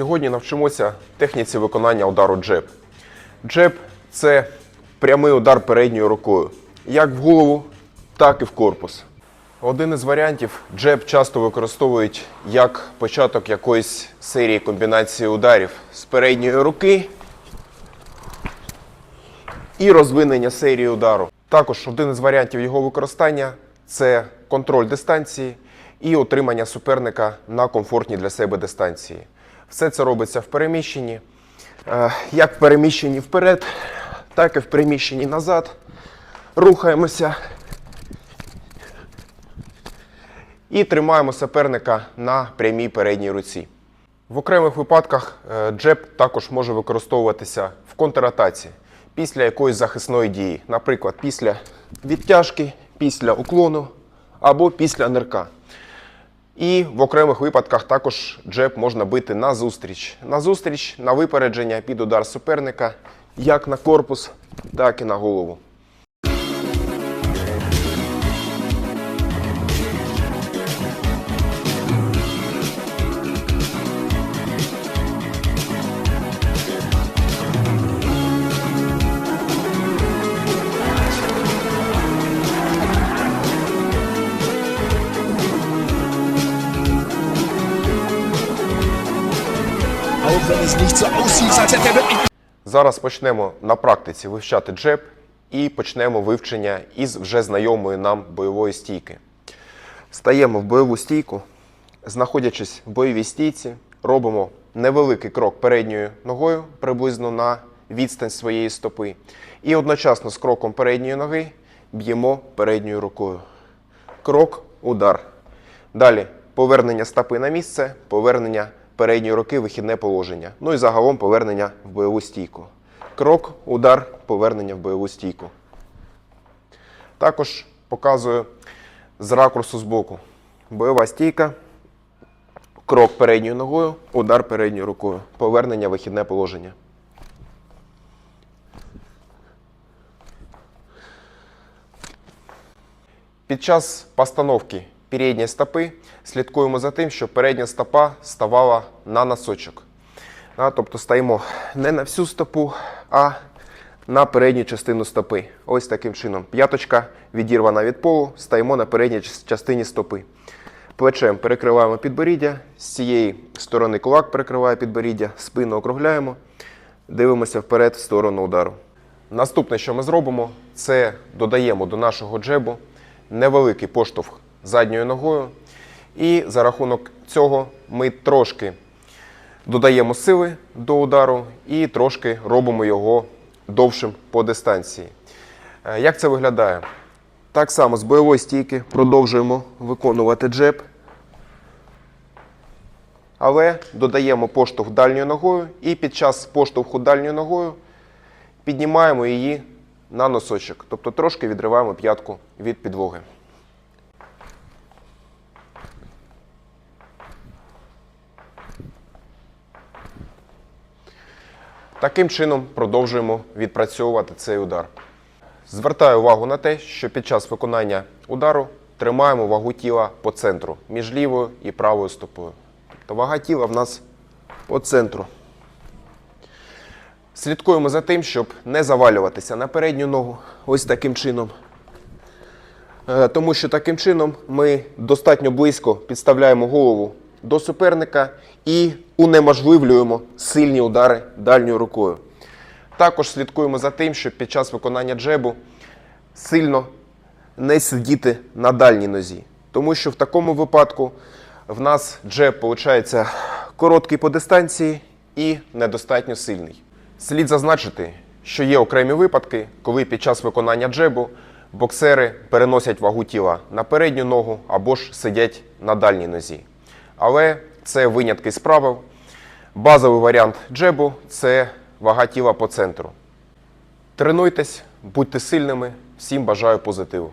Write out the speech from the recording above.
Сьогодні навчимося техніці виконання удару джеб. Джеб це прямий удар передньою рукою, як в голову, так і в корпус. Один із варіантів джеб часто використовують як початок якоїсь серії комбінації ударів з передньої руки і розвинення серії удару. Також один із варіантів його використання це контроль дистанції і отримання суперника на комфортній для себе дистанції. Все це робиться в переміщенні, е, як в переміщенні вперед, так і в переміщенні назад. Рухаємося і тримаємо суперника на прямій передній руці. В окремих випадках е, джеб також може використовуватися в контратаці після якоїсь захисної дії, наприклад, після відтяжки, після уклону або після нирка. І в окремих випадках також джеб можна бити на зустріч. На зустріч, на випередження під удар суперника, як на корпус, так і на голову. Зараз почнемо на практиці вивчати джеб і почнемо вивчення із вже знайомої нам бойової стійки. Стаємо в бойову стійку, знаходячись в бойовій стійці, робимо невеликий крок передньою ногою приблизно на відстань своєї стопи. І одночасно з кроком передньої ноги б'ємо передньою рукою. Крок, удар. Далі повернення стопи на місце, повернення передньої руки, вихідне положення. Ну і загалом повернення в бойову стійку. Крок, удар, повернення в бойову стійку. Також показую з ракурсу з боку. Бойова стійка, крок передньою ногою, удар передньою рукою, повернення вихідне положення. Під час постановки передньої стопи слідкуємо за тим, щоб передня стопа ставала на носочок. Тобто стоїмо не на всю стопу, а на передню частину стопи. Ось таким чином. П'яточка відірвана від полу, стоїмо на передній частині стопи. Плечем перекриваємо підборіддя, з цієї сторони кулак перекриває підборіддя, спину округляємо, дивимося вперед в сторону удару. Наступне, що ми зробимо, це додаємо до нашого джебу невеликий поштовх задньою ногою. І за рахунок цього ми трошки додаємо сили до удару і трошки робимо його довшим по дистанції. Е, Як це виглядає? Так само з бойової стійки продовжуємо виконувати джеб, але додаємо поштовх дальньою ногою і під час поштовху дальньою ногою піднімаємо її на носочок, тобто трошки відриваємо п'ятку від підлоги. Таким чином продовжуємо відпрацьовувати цей удар. Звертаю увагу на те, що під час виконання удару тримаємо вагу тіла по центру між лівою і правою стопою. Тобто вага тіла в нас по центру. Слідкуємо за тим, щоб не завалюватися на передню ногу ось таким чином. Е, Тому що таким чином ми достатньо близько підставляємо голову до суперника і унеможливлюємо сильні удари дальньою рукою. Також слідкуємо за тим, щоб під час виконання джебу сильно не сидіти на дальній нозі. Тому що в такому випадку в нас джеб виходить короткий по дистанції і недостатньо сильний. Слід зазначити, що є окремі випадки, коли під час виконання джебу боксери переносять вагу тіла на передню ногу або ж сидять на дальній нозі. Але це винятки з правил. Базовий варіант джебу це вага тіла по центру. Тренуйтесь, будьте сильними. Всім бажаю позитиву.